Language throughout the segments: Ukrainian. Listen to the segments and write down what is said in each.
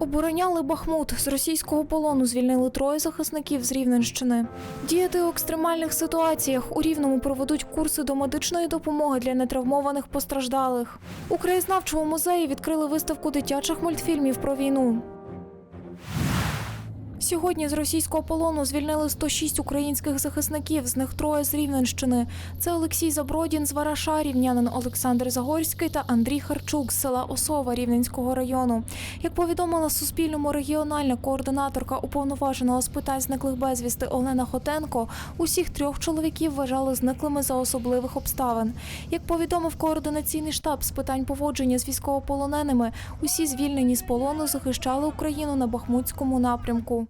Обороняли Бахмут. З російського полону звільнили троє захисників з Рівненщини. Діяти у екстремальних ситуаціях у Рівному проведуть курси до медичної допомоги для нетравмованих постраждалих. У краєзнавчому музеї відкрили виставку дитячих мультфільмів про війну. Сьогодні з російського полону звільнили 106 українських захисників, з них троє з Рівненщини. Це Олексій Забродін з Вараша, рівнянин Олександр Загорський та Андрій Харчук з села Осова Рівненського району. Як повідомила Суспільному регіональна координаторка уповноваженого з питань зниклих безвісти Олена Хотенко, усіх трьох чоловіків вважали зниклими за особливих обставин. Як повідомив координаційний штаб з питань поводження з військовополоненими, усі звільнені з полону захищали Україну на Бахмутському напрямку.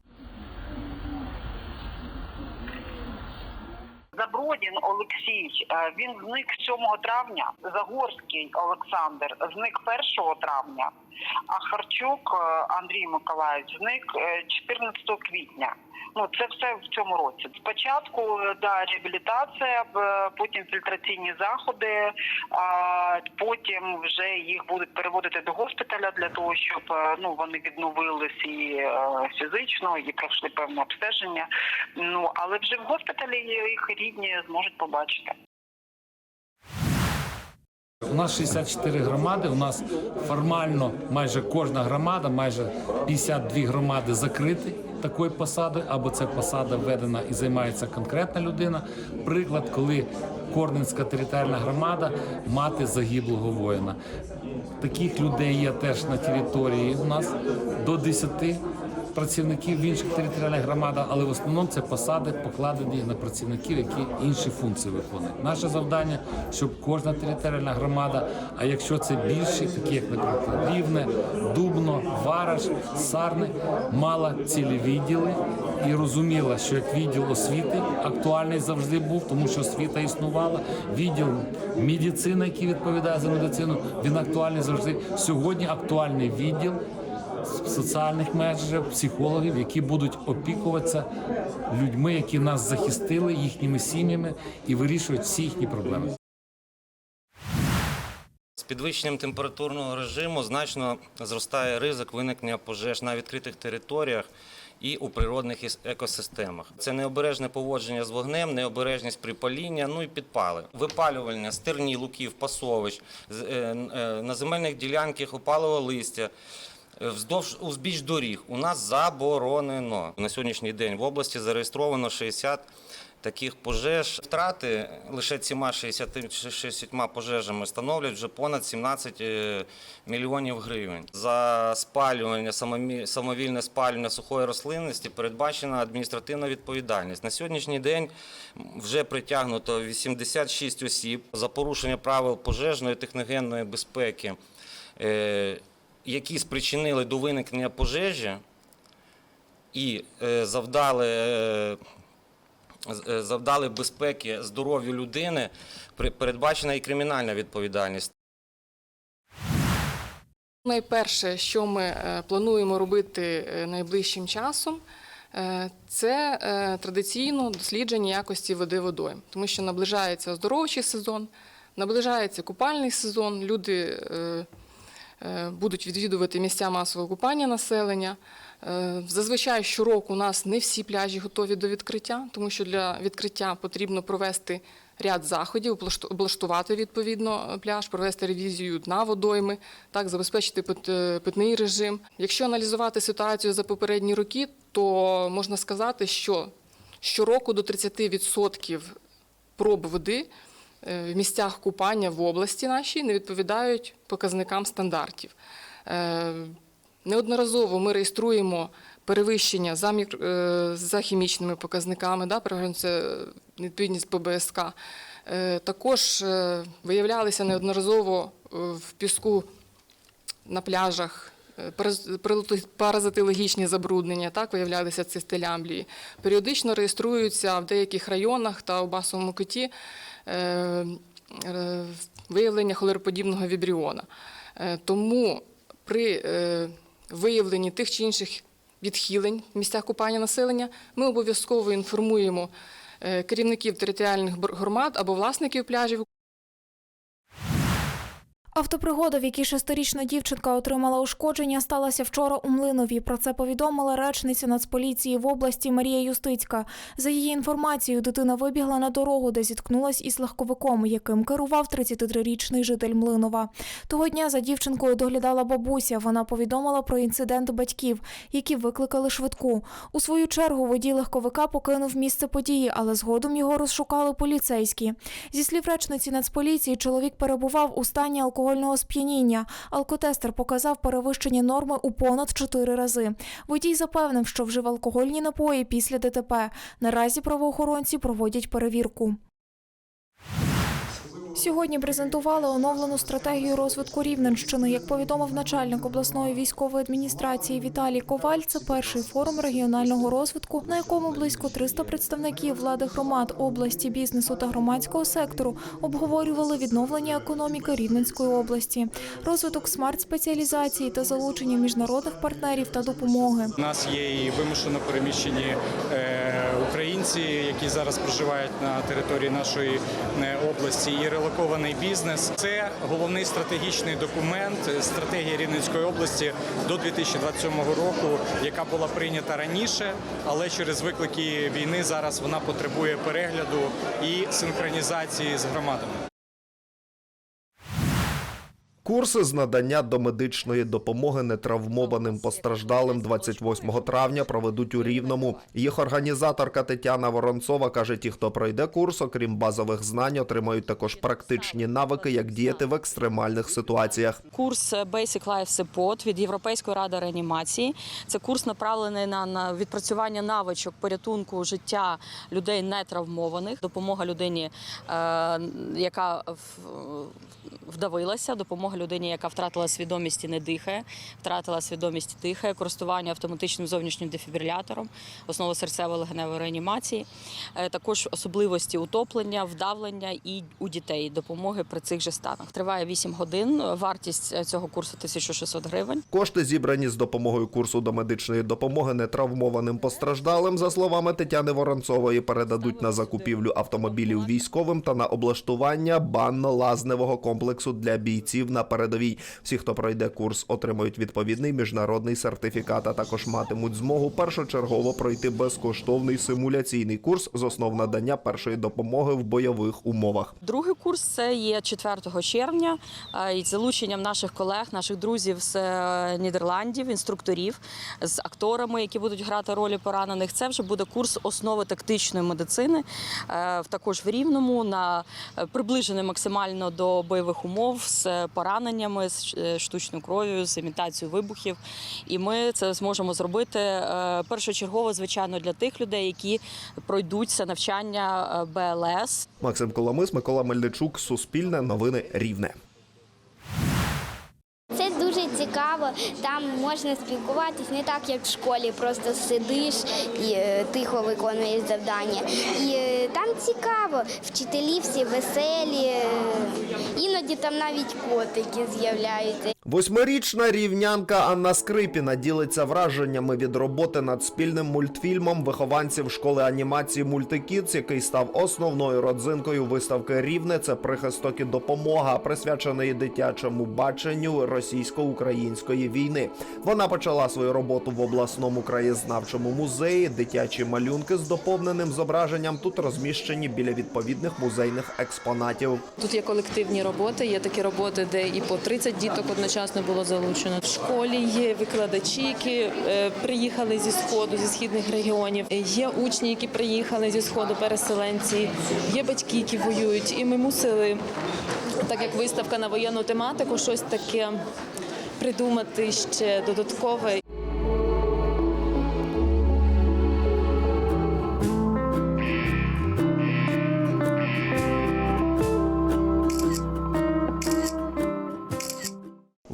Забродін Олексій, е, він зник 7 травня. Загорський Олександр зник 1 травня, а Харчук е, Андрій Миколаївич зник е, 14 квітня. Ну це все в цьому році. Спочатку е, да, реабілітація, потім фільтраційні заходи, а потім вже їх будуть переводити до госпіталя для того, щоб е, ну вони відновились і е, фізично, і пройшли певне обстеження. Ну але вже в госпіталі їх рідні зможуть побачити. У нас 64 громади. У нас формально майже кожна громада, майже 52 громади закриті такою посадою, або це посада введена і займається конкретна людина. Приклад, коли Корненська територіальна громада мати загиблого воїна. Таких людей є теж на території у нас до 10 працівників в інших територіальних громадах, але в основному це посади покладені на працівників, які інші функції виконують. Наше завдання, щоб кожна територіальна громада, а якщо це більші, такі як, наприклад, Рівне, Дубно, Вараш, Сарни, мала цілі відділи і розуміла, що як відділ освіти актуальний завжди був, тому що освіта існувала. Відділ медицини, який відповідає за медицину, він актуальний завжди. Сьогодні актуальний відділ соціальних менеджерів, психологів, які будуть опікуватися людьми, які нас захистили, їхніми сім'ями і вирішують всі їхні проблеми. З підвищенням температурного режиму значно зростає ризик виникнення пожеж на відкритих територіях і у природних екосистемах. Це необережне поводження з вогнем, необережність при паління, ну і підпали. Випалювання стерні, луків, пасовищ, е, е, на земельних ділянках опалого листя. Вздовж узбіч доріг у нас заборонено. На сьогоднішній день в області зареєстровано 60 таких пожеж. Втрати лише цими 60, 60 пожежами становлять вже понад 17 е, мільйонів гривень. За спалювання, самовільне спалювання сухої рослинності передбачена адміністративна відповідальність. На сьогоднішній день вже притягнуто 86 осіб за порушення правил пожежної техногенної безпеки, е, які спричинили до виникнення пожежі і е, завдали. е, е, завдали безпеки здоров'ю людини, передбачена і кримінальна відповідальність. Найперше, що ми плануємо робити найближчим часом, це традиційно дослідження якості води водойм, тому що наближається оздоровчий сезон, наближається купальний сезон. Люди будуть відвідувати місця масового купання населення. Е, Зазвичай щороку у нас не всі пляжі готові до відкриття, тому що для відкриття потрібно провести ряд заходів, облашт- облаштувати відповідно пляж, провести ревізію дна водойми, так забезпечити пит- е, питний режим. Якщо аналізувати ситуацію за попередні роки, то можна сказати, що щороку до 30% проб води е, в місцях купання в області нашій не відповідають показникам стандартів. Е, Неодноразово ми реєструємо перевищення за, мікро- е, за хімічними показниками, да, відповідність по БСК. Е, Також е, виявлялися неодноразово е, в піску на пляжах е, паразитологічні забруднення, так виявлялися цистелямблії. Періодично реєструються в деяких районах та у басовому киті е, е, виявлення холероподібного вібріона. Е, Тому при е, виявленні тих чи інших відхилень в місцях купання населення ми обов'язково інформуємо е, керівників територіальних громад або власників пляжів Автопригода, в якій шестирічна дівчинка отримала ушкодження, сталася вчора у Млинові. Про це повідомила речниця Нацполіції в області Марія Юстицька. За її інформацією, дитина вибігла на дорогу, де зіткнулась із легковиком, яким керував 33-річний житель Млинова. Того дня за дівчинкою доглядала бабуся. Вона повідомила про інцидент батьків, які викликали швидку. У свою чергу водій легковика покинув місце події, але згодом його розшукали поліцейські. Зі слів речниці Нацполіції, чоловік перебував у стані алкогольного сп'яніння. Алкотестер показав перевищення норми у понад чотири рази. Водій запевнив, що вжив алкогольні напої після ДТП. Наразі правоохоронці проводять перевірку. Сьогодні презентували оновлену стратегію розвитку Рівненщини. Як повідомив начальник обласної військової адміністрації Віталій Коваль, це перший форум регіонального розвитку, на якому близько 300 представників влади громад, області, бізнесу та громадського сектору обговорювали відновлення економіки Рівненської області, розвиток смарт-спеціалізації та залучення міжнародних партнерів та допомоги. У нас є і вимушено переміщені е, українці, які зараз проживають на території нашої е, області, і релокований бізнес. Це головний стратегічний документ е, стратегії Рівненської області до 2027 року, яка була прийнята раніше, але через виклики війни зараз вона потребує перегляду і синхронізації з громадами. Курси з надання домедичної допомоги нетравмованим постраждалим 28 травня проведуть у Рівному. Їх організаторка Тетяна Воронцова каже: ті, хто пройде курс, окрім базових знань, отримають також практичні навики, як діяти в екстремальних ситуаціях. Курс Basic Life Support від Європейської ради реанімації. Це курс направлений на, відпрацювання навичок порятунку життя людей нетравмованих, допомога людині, е, яка вдавилася, допомога людині, яка втратила свідомість і не дихає, втратила свідомість і дихає, користування автоматичним зовнішнім дефібрилятором, основа серцево-легеневої реанімації, Е, також особливості утоплення, вдавлення і у дітей допомоги при цих же станах. Триває 8 годин. Вартість е, цього курсу 1600 гривень. Кошти зібрані з допомогою курсу до медичної допомоги нетравмованим постраждалим, за словами Тетяни Воронцової, передадуть на закупівлю автомобілів військовим та на облаштування банно-лазневого комплексу для бійців на передовій. Всі, хто пройде курс, отримають відповідний міжнародний сертифікат, а також матимуть змогу першочергово пройти безкоштовний симуляційний курс з основ надання першої допомоги в бойових умовах. Другий курс це є 4 червня із залученням наших колег, наших друзів з е, Нідерландів, інструкторів, з акторами, які будуть грати ролі поранених. Це вже буде курс основи тактичної медицини, е, також в рівному, на е, приближений максимально до бойових умов з пораненнями, з е, штучною кров'ю, з імітацією вибухів. І ми це зможемо зробити е, першочергово, звичайно, для тих людей, які пройдуть це навчання е, БЛС. Максим Коломис, Микола Мельничук, Суспільне новини Рівне. Цікаво. Там можна спілкуватись не так, як в школі, просто сидиш і е, тихо виконуєш завдання. І е, там цікаво, вчителі всі веселі, е, іноді там навіть котики з'являються. Восьмирічна рівнянка Анна Скрипіна ділиться враженнями від роботи над спільним мультфільмом вихованців школи анімації Мультикідс, який став основною родзинкою виставки Рівне. Це прихисток і допомога, присвяченої дитячому баченню російсько-української війни. Вона почала свою роботу в обласному краєзнавчому музеї. Дитячі малюнки з доповненим зображенням тут розміщені біля відповідних музейних експонатів. Тут є колективні роботи, є такі роботи, де і по 30 діток одночасно було залучено. В школі є викладачі, які е, приїхали зі сходу, зі східних регіонів. Є учні, які приїхали зі сходу, переселенці, є батьки, які воюють. І ми мусили, так як виставка на воєнну тематику, щось таке придумати ще додаткове.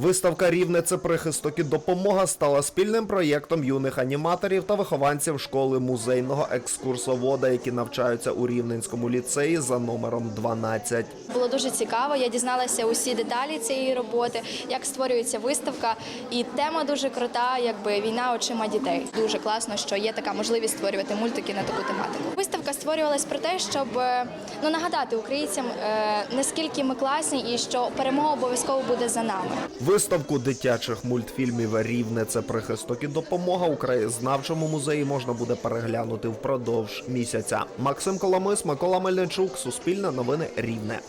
Виставка Рівне це прихисток і допомога стала спільним проєктом юних аніматорів та вихованців школи музейного екскурсовода, які навчаються у Рівненському ліцеї за номером 12. Було дуже цікаво. Я дізналася усі деталі цієї роботи, як створюється виставка, і тема дуже крута, якби війна очима дітей. Дуже класно, що є така можливість створювати мультики на таку тематику. виставка створювалась про те, щоб е, ну, нагадати українцям, е, наскільки ми класні і що перемога обов'язково буде за нами. Виставку дитячих мультфільмів Рівне це прихисток і допомога у краєзнавчому музеї можна буде переглянути впродовж місяця. Максим Коломис, Микола Мельничук, Суспільне новини Рівне.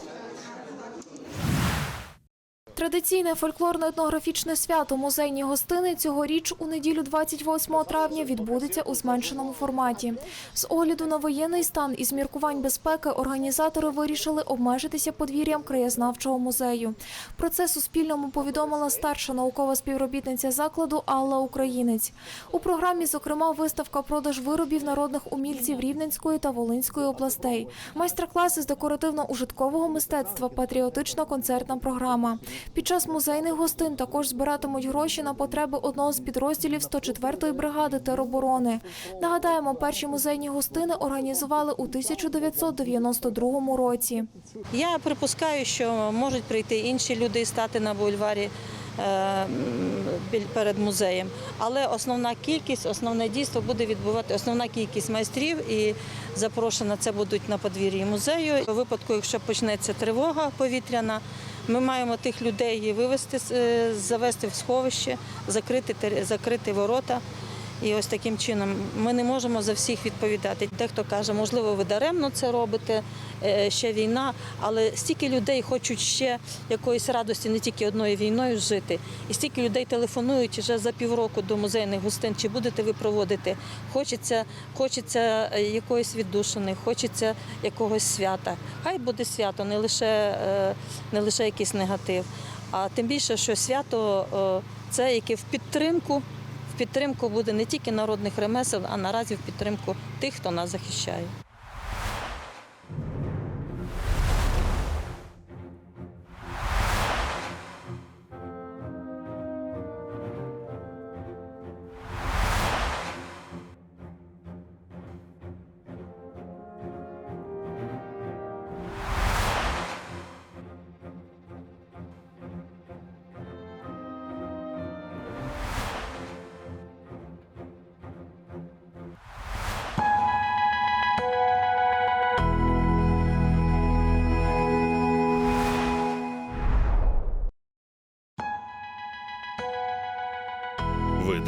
Традиційне фольклорно-етнографічне свято музейні гостини цьогоріч у неділю 28 травня відбудеться у зменшеному форматі. З огляду на воєнний стан і з міркувань безпеки організатори вирішили обмежитися подвір'ям краєзнавчого музею. Про це Суспільному повідомила старша наукова співробітниця закладу Алла Українець. У програмі, зокрема, виставка продаж виробів народних умільців Рівненської та Волинської областей, майстер-класи з декоративно-ужиткового мистецтва, патріотична концертна програма. Під час музейних гостин також збиратимуть гроші на потреби одного з підрозділів 104-ї бригади тероборони. Нагадаємо, перші музейні гостини організували у 1992 році. Я припускаю, що можуть прийти інші люди і стати на бульварі перед музеєм. Але основна кількість, основне дійство буде відбувати основна кількість майстрів і запрошена це будуть на подвір'ї музею. У випадку, якщо почнеться тривога повітряна, ми маємо тих людей вивести, з- е, завести в сховище, закрити, закрити ворота. І ось таким чином ми не можемо за всіх відповідати. Дехто каже, можливо, ви даремно це робите, е, ще війна, але стільки людей хочуть ще якоїсь радості, не тільки одною війною жити. І стільки людей телефонують вже за півроку до музейних гостин, чи будете ви проводити. Хочеться, хочеться е, якоїсь віддушини, хочеться якогось свята. Хай буде свято, не лише, е, не лише якийсь негатив. А тим більше, що свято це яке в підтримку підтримку буде не тільки народних ремесел, а наразі в підтримку тих, хто нас захищає.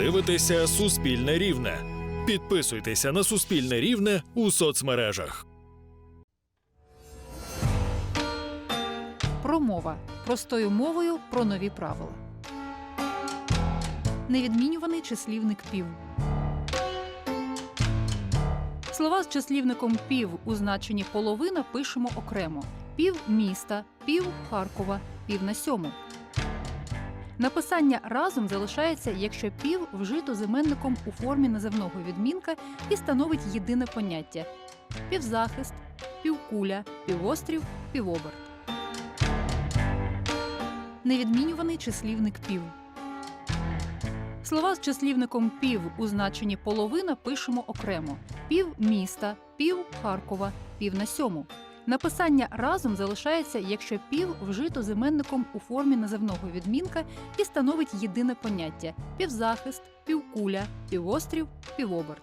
Дивитеся Суспільне Рівне. Підписуйтеся на Суспільне Рівне у соцмережах. Промова простою мовою про нові правила. Невідмінюваний числівник пів. Слова з числівником пів у значенні половина пишемо окремо: пів міста, пів Харкова, пів на сьому. Написання разом залишається, якщо пів вжито з іменником у формі називного відмінка і становить єдине поняття: півзахист, півкуля, півострів, півоберт. Невідмінюваний числівник пів. Слова з числівником пів у значенні половина пишемо окремо: пів міста, пів Харкова, пів на сьому. Написання разом залишається, якщо пів вжито з іменником у формі називного відмінка і становить єдине поняття: півзахист, півкуля, півострів, півоберт.